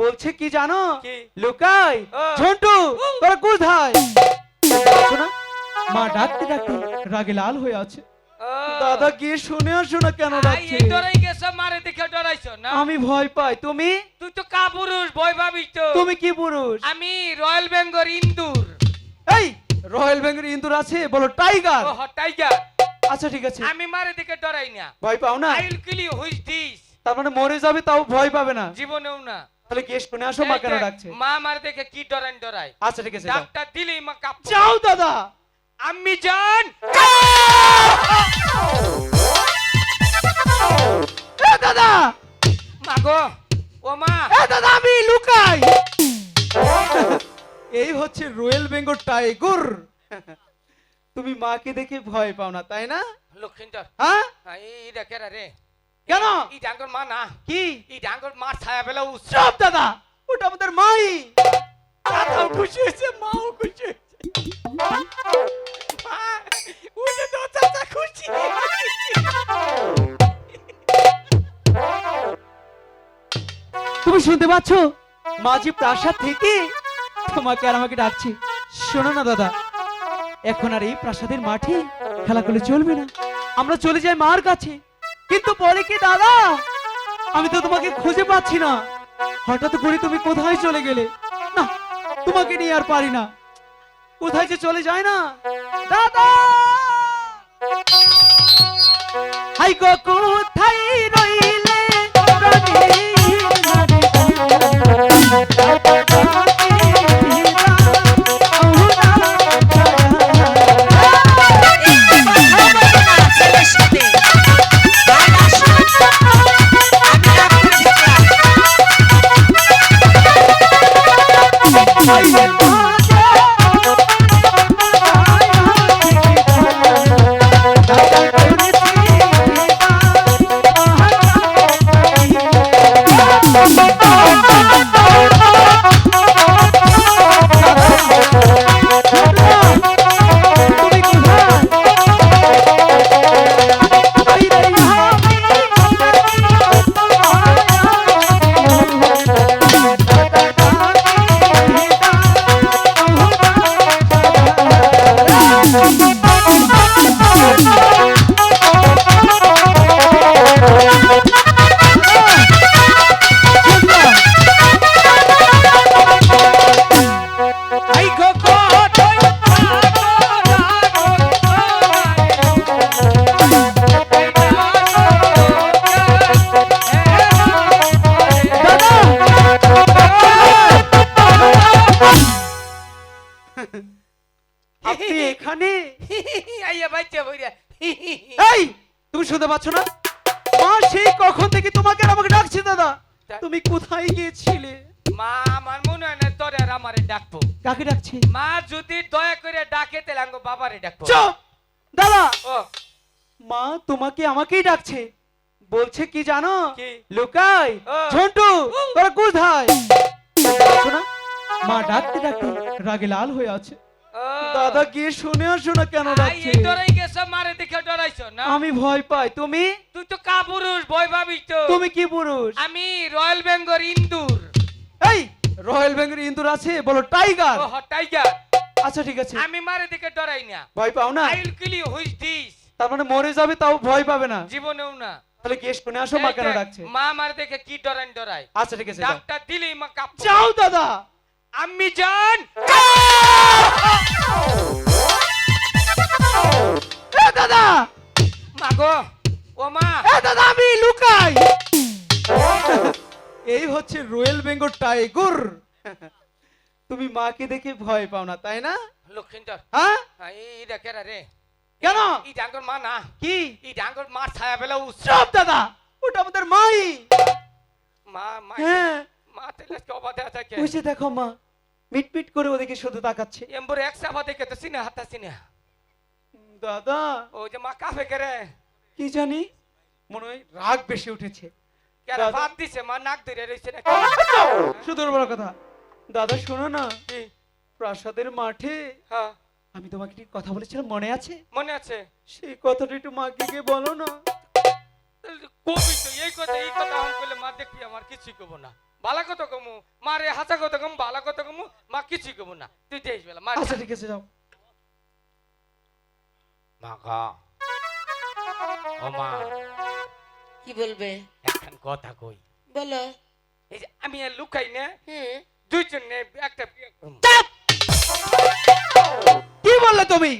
বলছে কি জানো? লুকাই। ঝন্টু তোরা কোথায় মা ডাকতে ডাকতে রাগে লাল হয়ে আছে। দাদা গিয়ে শুনে আসো না কেন ডাকছে। এই ডরাই গেছে মারে দেখে ডরাইছো না? আমি ভয় পাই। তুমি? তুই তো কাপুরুষ ভয় পাবিস তো। তুমি কি পুরুষ? আমি রয়্যাল বেঙ্গল ইন্দুর। এই রয়্যাল বেঙ্গল ইন্দুর আছে? বলো টাইগার। ও টাইগার। আচ্ছা ঠিক আছে। আমি মারে দেখে ডরাই না। ভয় পাও না? I will kill you who's this তার মানে মরে যাবে তাও ভয় পাবে না। জীবনেও না। তাহলে গিয়ে শুনে আসো? মা কেন ডাকছে? মা মারে দেখে কি ডরান ডরাই। আচ্ছা ঠিক আছে ডাক্তার দিলেই মা কাপ। যাও দাদা! আমি জান এ দাদা! মাগো ও মা। এ দাদা আমি লুকাই! এই হচ্ছে রয়্যাল বেঙ্গল টাইগার। তুমি মাকে দেখে ভয় পাও না তাই না? লক্ষিন্দর। হ্যাঁ? এই দেখে রে। কেন? এই ডাঙ্গর মা না। কি? এই ডাঙ্গর মার ছায়া বেলা উৎসব দাদা ওটা আমাদের মাই। দাদাও খুশি হয়েছে মাও খুশি হয়েছে। মা উঠে তো চাচা খুশি। তুমি শুনতে পাচ্ছ? মাঝি প্রাসাদ থেকে তোমাকে আর আমাকে ডাকছি। শোনো না দাদা এখন আর এই প্রাসাদের মাঠে খেলা করলে চলবে না। আমরা চলে যাই মার কাছে। কিন্তু পরে কি, দাদা? আমি তো তোমাকে খুঁজে পাচ্ছি না। হঠাৎ করে তুমি কোথায় চলে গেলে? না, তোমাকে নিয়ে আর পারি না। কোথায় যে চলে যায় না? দাদা! হাই কোথায় আপনি এখানে? আইয়া বাচ্চা বইরা। এই তুমি শুনতে পাচ্ছ না? মা সেই কখন থেকে তোমাকে আমাকে ডাকছে দাদা? তুমি কোথায় গিয়েছিলে? মা আমার মনে হয় না তোরে আর আমারে ডাকবো। কাকে ডাকছে? মা যদি দয়া করে ডাকে তাহলে আঙ্গো বাবারে ডাকবো। চুপ দাদা! ও। মা তোমাকে আমাকেই ডাকছে। বলছে কি জানো? লুকাই। ঝন্টু তোরা কোথায়? মা ডাকতে ডাকতে রাগে লাল হয়ে আছে। দাদা গিয়ে শুনে আসো কেন ডাকছে এই ডরাই গেছে মারে দেখে ডরাইছো না? আমি ভয় পাই। তুমি? তুই তো কাপুরুষ ভয় পাবিস তো। তুমি কি পুরুষ? আমি রয়্যাল বেঙ্গল ইন্দুর। এই রয়্যাল বেঙ্গল ইন্দুর আছে? বলো টাইগার। ও টাইগার। আচ্ছা ঠিক আছে। আমি মারে দেখে ডরাই না। ভয় পাও না? I will kill you who's this তার মানে মরে যাবে তাও ভয় পাবে না। জীবনেও না। তাহলে গিয়ে শুনে আসো মা কেন ডাকছে? মা মারে দেখে কি ডরান ডরাই আচ্ছা ঠিক আছে। ডাক্তার দিলেই মা কাপ যাও দাদা! আমি জান। দাদা! মাগো ও মা। দাদা আমি লুকাই। এই হচ্ছে রয়্যাল বেঙ্গল টাইগার। তুমি মাকে দেখে ভয় পাও না তাই না? লক্ষিন্দর। হ্যাঁ? এই দেখে রে। কেন? এই ডাঙ্গর মা না। কি? এই ডাঙ্গর মার ছায়া বেলা উৎসব দাদা ওটা আমাদের মাই। মা মা হ্যাঁ। মা তেলে কবাতে থাকে ওই যে দেখো মা মিট মিট করে ওদিকে শুধু তাকাচ্ছে। এম্বর এক সাফা দেখে তো সিনে হাতা সিনে। দাদা। ও যে মা কাফে করে। কি জানি? মনে হয় রাগ বেশি উঠেছে। কেন। ভাত দিছে মা নাক ধরে রইছে না শুধু বড় কথা। দাদা শোনো না? প্রাসাদের মাঠে হ্যাঁ। আমি তোমাকে একটি কথা বলেছিলাম মনে আছে? মনে আছে। সেই কথাটা একটু মাকে গিয়ে বলো না। কবি তো এই কথা এই কথা আমি করলে মা দেখবি আমার কিছুই কব না। কথা কমু মারে হাসা কথা কম কথা কম মা কিছুই কম না। তুই দেখিস বেলা মা আচ্ছা ঠিক আছে যাও। মা গা ও মা। কি বলবে? এখন কথা কই। বলো। এই যে আমি আর লুকাই না হুম। দুইজনে একটা বিয়ে কি বললে তুমি?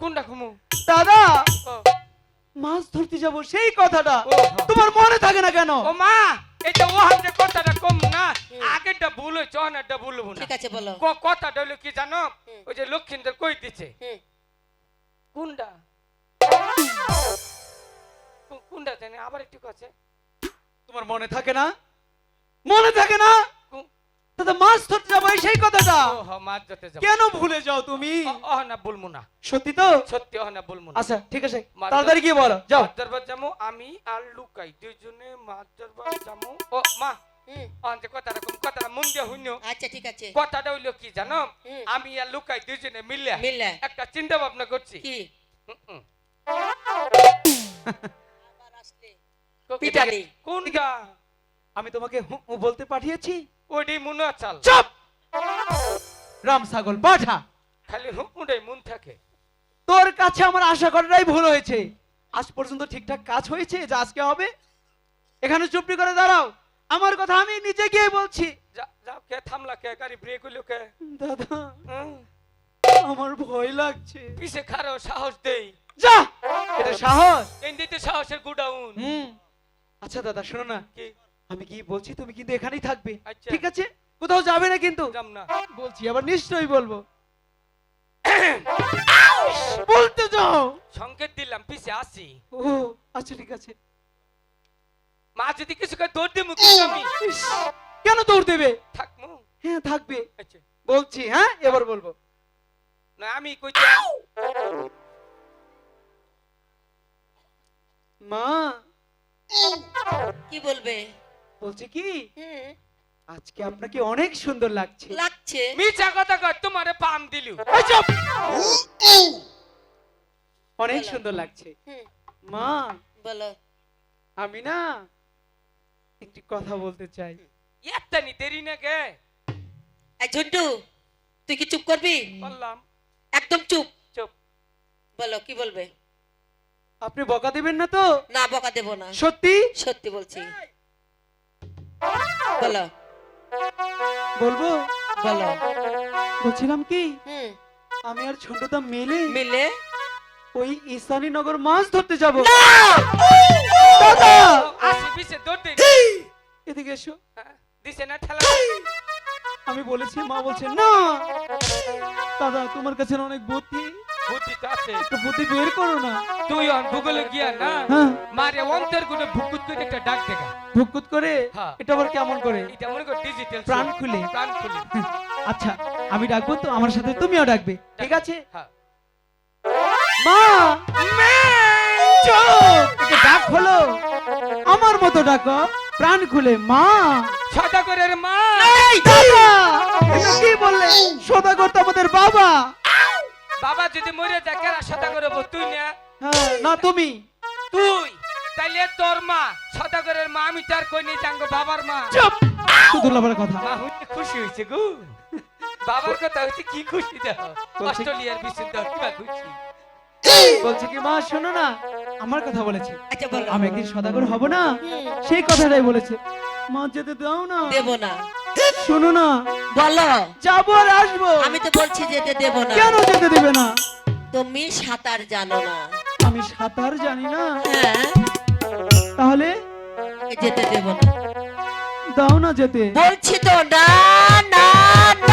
কোনটা ঘুমু দাদা মাছ ধরতে যাব সেই কথাটা। তোমার মনে থাকে না কেন? ও মা! এটা ও হাতে কথাটা কম না। আগেটা ভুল হয়েছে অনেকটা ভুলবো না। ঠিক আছে বলো। কথাটা হলো কি জানো? ওই যে লক্ষ্মীদের কই দিছে? কোনটা কোনটা জানি আবার একটু কাছে। তোমার মনে থাকে না? মনে থাকে না? দাদা মাছ ধরতে যাব সেই কথাটা। মাছ ধরতে যাব। কেন ভুলে যাও তুমি? অহ না বলব না। সত্যি তো? সত্যি অহ না বলব আচ্ছা ঠিক আছে। তাড়াতাড়ি গিয়ে বলো যাও। মাছ ধরবার যাব আমি আর লুকাই দুজনে মাছ ধরবার যাব। ও মা কথাটা কম কথাটা দিয়ে হইনো আচ্ছা ঠিক আছে। কথাটা হইল কি জানো? আমি আর লুকাই দুজনে মিলে একটা চিন্তা ভাবনা করছি। কি? হুম, হুম। আবার আসলে। পিটানি। কোনটা? আমি তোমাকে বলতে পাঠিয়েছি? ওডি মুনা চাল। চুপ! রাম ছাগল পাঠা খালি হুকুডাই মন থাকে। তোর কাছে আমার আশা করাটাই ভুল হয়েছে। আজ পর্যন্ত ঠিকঠাক কাজ হয়েছে যে আজকে হবে। এখানে চুপটি করে দাঁড়াও। আমার কথা আমি নিজে গিয়ে বলছি। যাও কে থামলা কে গাড়ি ব্রেক হইল কে? দাদা আমার ভয় লাগছে। পিছে খারো সাহস দেই। যা! এটা সাহস? এই দিতে সাহসের গুডাউন। হুম। আচ্ছা দাদা শোনো না। কি? আমি কি বলছি তুমি কিন্তু এখানেই থাকবে। আচ্ছা। ঠিক আছে? কোথাও যাবে না কিন্তু। বলছি আবার নিশ্চয়ই বলব। বলতে যাও। সংকেত দিলাম পিছে আসি। ও আচ্ছা ঠিক আছে। মা যদি কিছু করে দৌড় দিমু আমি কেন দৌড় দেবে? থাকমু হ্যাঁ থাকবে। আচ্ছা। বলছি হ্যাঁ এবার বলব। না আমি কইতে মা! কি বলবে? বলছি কি? আজকে আপনাকে অনেক সুন্দর লাগছে। লাগছে। মিছা কথা কয় তোমারে পাম দিলু। অনেক সুন্দর লাগছে। মা বলো। আমি না একটি কথা বলতে চাই। এত্তানি দেরি না গে। এই ঝন্টু তুই কি চুপ করবি? বললাম। একদম চুপ। চুপ। বলো কি বলবে? আপনি বকা দেবেন না তো? না বকা দেব না। সত্যি? সত্যি বলছি। বলো। বলব? বলো। বলছিলাম কি? আমি আর ছোটদা মিলে। মিলে? ওই ঈশানী নগর মাছ ধরতে যাব। দাদা! আসি পিছে দৌড় এদিকে এসো। হ্যাঁ, দিছে না ঠেলা। আমি বলেছি মা বলছে না! দাদা তোমার কাছে অনেক বুদ্ধি। বুদ্ধি আছে একটু বুদ্ধি বের করো না। তুই অন ভূগোলে গিয়া না হ্যাঁ। মারে অন্তরগুলো ভুকুত করে একটা ডাক দেখা। ভুকুত করে? হ্যাঁ। এটা আবার কেমন করে? এটা মনে কর ডিজিটাল প্রাণ খুলে। প্রাণ খুলে। আচ্ছা আমি ডাকবো তো? আমার সাথে তুমিও ডাকবে। ঠিক আছে? হ্যাঁ। মা! ডাক হলো। আমার মতো ডাকো। প্রাণ খুলে। মা! সদাগরের মা! কি বললে? সদাগর তো আমাদের বাবা। বাবা যদি মরে যায় কেরা সদাগর হব তুই না। হ্যাঁ না তুমি। তুই। তাইলে তোর মা সদাগরের মা আমি তার কই নেই জাঙ্গো বাবার মা। চুপ! শুধু লাভার কথা। মা হইতে খুশি হয়েছে গো? বাবার কথা হচ্ছে কি খুশি দেহ বলছি- অস্ট্রেলিয়ার বিশুদ্ধ কিবা খুশি? বলছি কি মা শোনো না আমার কথা বলেছে। আচ্ছা বলো। আমি একদিন সদাগর হব না? সেই কথাটাই বলেছে। মা যেতে দাও না। দেব না। শোনো না। বলো। যাব আর আসব। আমি তো বলছি যেতে দেব না। কেন যেতে দেবে না? তুমি সাঁতার জানো না। আমি সাঁতার জানি না। হ্যাঁ। তাহলে? যেতে দেব না। দাও না যেতে। বলছি তো না না।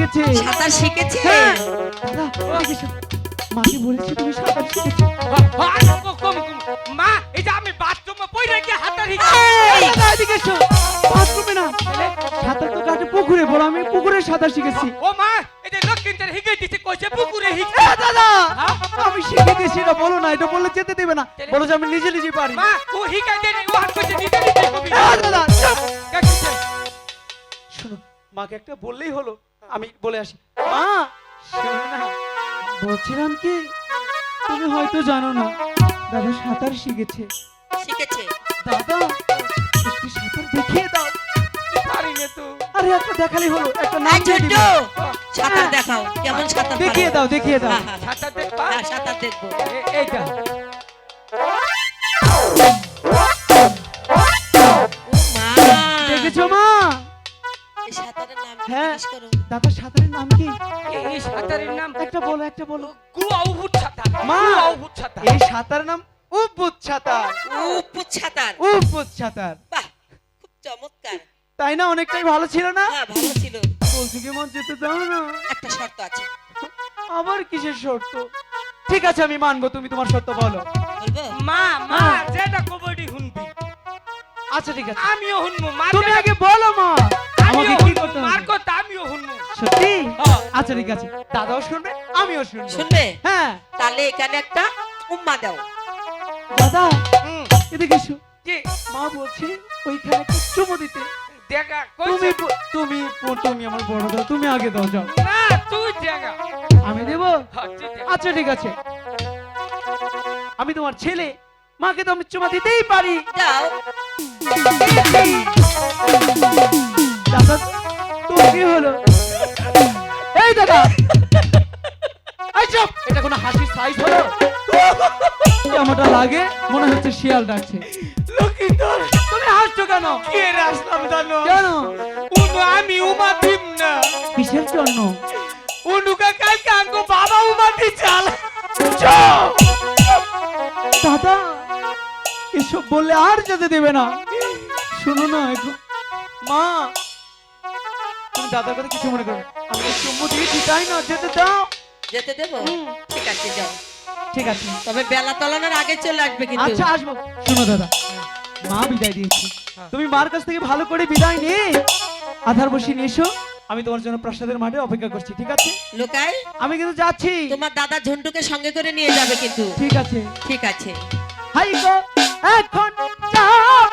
শিখেছে। সাঁতার শিখেছে? হ্যাঁ। মাকে বলেছি তুমি সাঁতার শিখেছো। মা এই যে আমি বাথরুমে পড়ে গিয়ে হাতার হিকে এদিকে এসো। বাথরুমে না সাঁতার তো কাটে পুকুরে বলো আমি পুকুরে সাঁতার শিখেছি। ও মা এই যে লক্ষ্মীদের হিকে দিতে কইছে পুকুরে হিকে দাদা আমি শিখে এটা বলো না এটা বললে যেতে দেবে না। বলো যে আমি নিজে নিজে পারি। মা ও দেনি ও হাত কইছে দিতে দিতে কবি। দাদা চুপ। মাকে একটা বললেই হলো। আমি বলে আসি মা শোনো না। বলছিলাম কি তুমি হয়তো জানো না দাদা সাঁতার শিখেছে। শিখেছে। দাদা একটু সাঁতার দেখিয়ে দাও। পারি না তো। আরে একটা দেখালেই হলো একটা দিয়ে ছোট্ট সাঁতার দেখাও কেমন সাঁতার দেখিয়ে দাও দেখিয়ে দাও। হ্যাঁ, হ্যাঁ, হ্যাঁ। ছাতা দেখবা? হ্যাঁ, সাঁতার দেখব। এইটা। দেখেছ মা? হ্যাঁ। দাদা সাঁতারের নাম কি? এই- সাঁতারের নাম একটা বলো একটা বলো। সাঁতার। মা। সাঁতার। এই সাঁতার নাম সাঁতার। উপুত সাঁতার। সাঁতার। বাহ খুব চমৎকার। তাই না অনেকটাই ভালো ছিল না? হ্যাঁ ভালো ছিল। বলছি কি মন যেতে দাও না? একটা শর্ত আছে। আবার কিসের শর্ত? ঠিক আছে আমি মানবো তুমি তোমার শর্ত বলো। মা মা হ্যাঁ। যেটা কবডি শুনবি আচ্ছা ঠিক আছে। আমিও শুনব মা তুমি আগে বলো মা। আমাকে কি করতে মার কথা আমিও শুনব সত্যি। আচ্ছা ঠিক আছে। দাদাও শুনবে আমিও শুনব। শুনবে? হ্যাঁ। তাহলে এখানে একটা উম্মা দাও। দাদা এদিকে এসো। কি? মা বলছে ওইখানে একটা চুমো দিতে। দেখা তুমি তুমি তুমি আমার বড় দাও তুমি আগে দাও যাও। না তুই দেখা আমি দেবো? হ্যাঁ। আচ্ছা ঠিক আছে। আমি তোমার ছেলে। মাকে তো আমি চুমা দিতেই পারি। দাও দাদা কি হলো? এই দাদা! এটা কোনো হাসির সাইজ হলো? কেমনটা লাগে? মনে হচ্ছে শিয়াল ডাকছে। লক্ষিন্দর তুমি হাসছো কেন? কে আসলাম জানো? কেন? উনু আমি উমা দিম না। কিসের জন্য? উনুকা কালকে আঙ্কো বাবা উমা দি চাল দাদা এসব বললে আর যেতে দেবে না। শোনো না মা তুমি দাদার কথা কিছু মনে করো আমি চুম্বু দিয়েছি তাই না? যেতে দাও। যেতে দেবো? ঠিক আছে যাও। ঠিক আছে। তবে বেলা তলানোর আগে চলে আসবে কিন্তু। আচ্ছা আসব। শোনো দাদা মা বিদায় দিয়েছি। তুমি মার কাছ থেকে ভালো করে বিদায় নে। আধার বসিয়ে নিয়ে এসো আমি তোমার জন্য প্রাসাদের মাঠে অপেক্ষা করছি ঠিক আছে? লোকাই আমি কিন্তু যাচ্ছি। তোমার দাদা ঝন্টুকে সঙ্গে করে নিয়ে যাবে কিন্তু। ঠিক আছে। ঠিক আছে। হাই গো এখন যাব।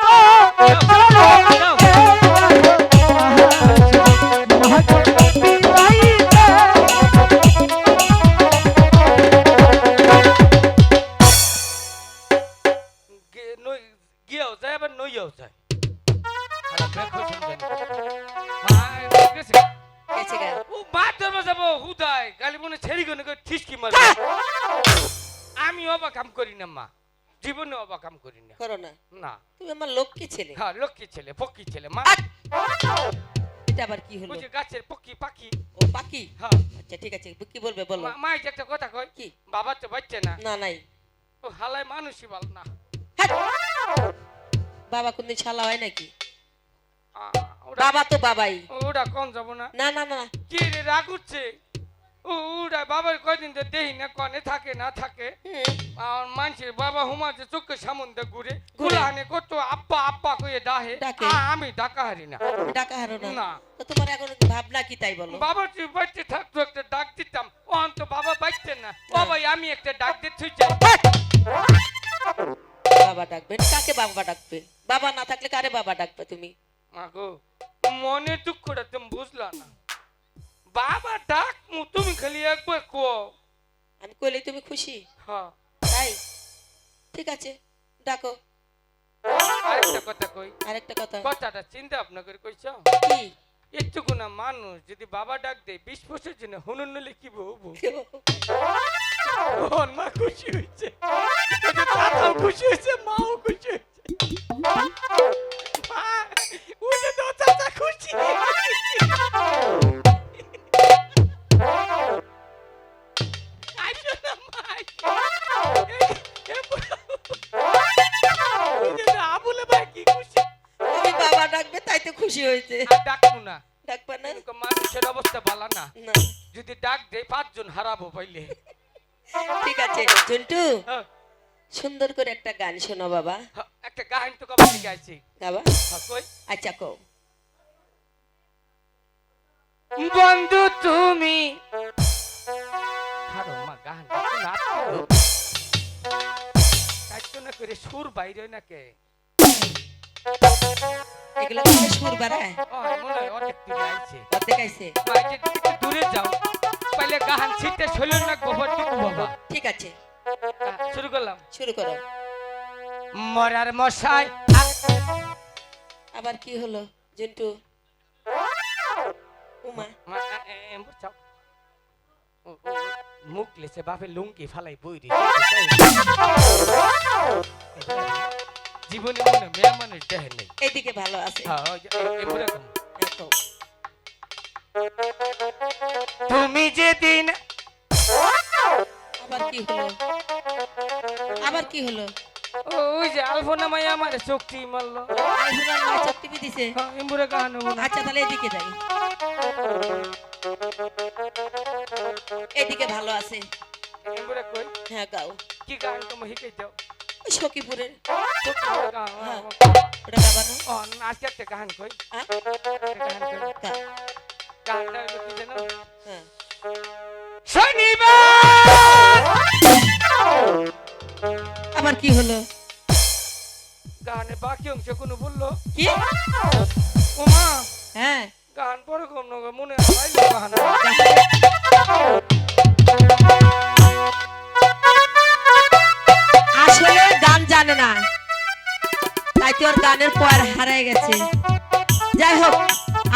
লক্ষ্মী ছেলে। হ্যাঁ লক্ষ্মী ছেলে পক্ষী ছেলে মা। এটা আবার কি হলো? ওই গাছের পক্ষী পাখি। ও পাখি? হ্যাঁ। আচ্ছা ঠিক আছে কি বলবে বলো? মা- এই একটা কথা কয় কি? বাবা তো বাচ্চা না। না নাই। ও হালাই মানুষই বল না। বাবা কোনদিন শালা হয় নাকি? বাবা তো বাবাই। ওটা কোন যাব না? না না না। কি রে রাগ উঠছে? ও বাবার কয়দিন তো দেহি না কনে থাকে না থাকে। আর মানুষের বাবা হুমাতে চোখে সামন্দে ঘুরে। ঘুরে। গুলাহানে কত আপ্পা আপ্পা কইয়ে ডাহে আমি ডাকা হারি না। ডাকা হারো না। তোমার এখন ভাবনা কি তাই বলো? বাবা তুই বাচ্চা থাকতো একটা ডাক দিতাম। ও তো বাবা বাচ্চা না। বাবাই আমি একটা ডাক যাই। বাবা ডাকবেন কাকে বাবা ডাকবে? বাবা না থাকলে কারে বাবা ডাকবে তুমি? মাগো মনে দুঃখটা তুমি বুঝলা না। বাবা ডাক মু তুমি খালি একবার কো আমি কইলে তুমি খুশি? হ্যাঁ। তাই? ঠিক আছে ডাকো। আরেকটা কথা কই। আরেকটা কথা। কথাটা চিন্তা ভাবনা করে কইছ? কি? একটুকু না মানুষ যদি বাবা ডাক দেয় বিশ বছর জন্য হুনুন নলে কি বউ ওর মা খুশি হয়েছে। দাদাও খুশি হয়েছে মাও খুশি হয়েছে। মা, ওদের তো চাচা খুশি। হয়েছে। আর ডাকবো না। ডাকবা না। মানুষের অবস্থা ভালো না। যদি ডাক দেয় পাঁচজন হারাবো পাইলে ঠিক আছে ঝন্টু। হ্যাঁ, সুন্দর করে একটা গান শোনো বাবা। হ্যাঁ, একটা গান তো কবে থেকে আইছি গাবা হ্যাঁ, কই? আচ্ছা কও। বন্ধু তুমি। ছাড়ো মা গান নাচলো কাইতো না করে সুর বাইরে না কে? এগুলো থেকে সুর বাড়ায়। হয় অনেক দূরে যাও। পাইলে গান ছিটে শৈল না গোবর টুকু বাবা। ঠিক আছে। হ্যাঁ, শুরু করলাম। শুরু করো। মরার মশাই। আবার কি হলো ঝন্টু উমা। মুখ লেছে বাপে লুঙ্গি ফালাই বই রে জীবনে মনে মেয়ে মানুষ দেখে নেই। এইদিকে ভালো আছে। হ্যাঁ। তুমি যেদিন আবার কি হলো? আবার কি হলো? ওই যে আলফোনা মাইয়া আমার চোখটি মারলো। আইফোনার মা চোখ দিছে? হ্যাঁ, গান আচ্ছা তাহলে এদিকে যাই। এদিকে ভালো আছে। এমবুড়া কই? হ্যাঁ গাও। কি গান তুমি শিখাই দাও সখীপুরের। ওটা গান কই গান কই কি হলো গানে বাকি অংশ কোনো বলল কি ওমা হ্যাঁ গান পরে কম মনে হয় আসলে গান জানে না। তাই তো ওর গানের পর হারায় গেছে। যাই হোক,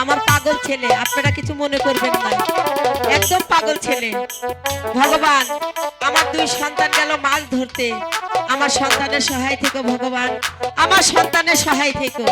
আমার পাগল ছেলে, আপনারা কিছু মনে করবেন না। একদম পাগল ছেলে। ভগবান, আমার দুই সন্তান গেল মাছ ধরতে। আমার সন্তানের সহায় থেকে, ভগবান। আমার সন্তানের সহায় থেকো।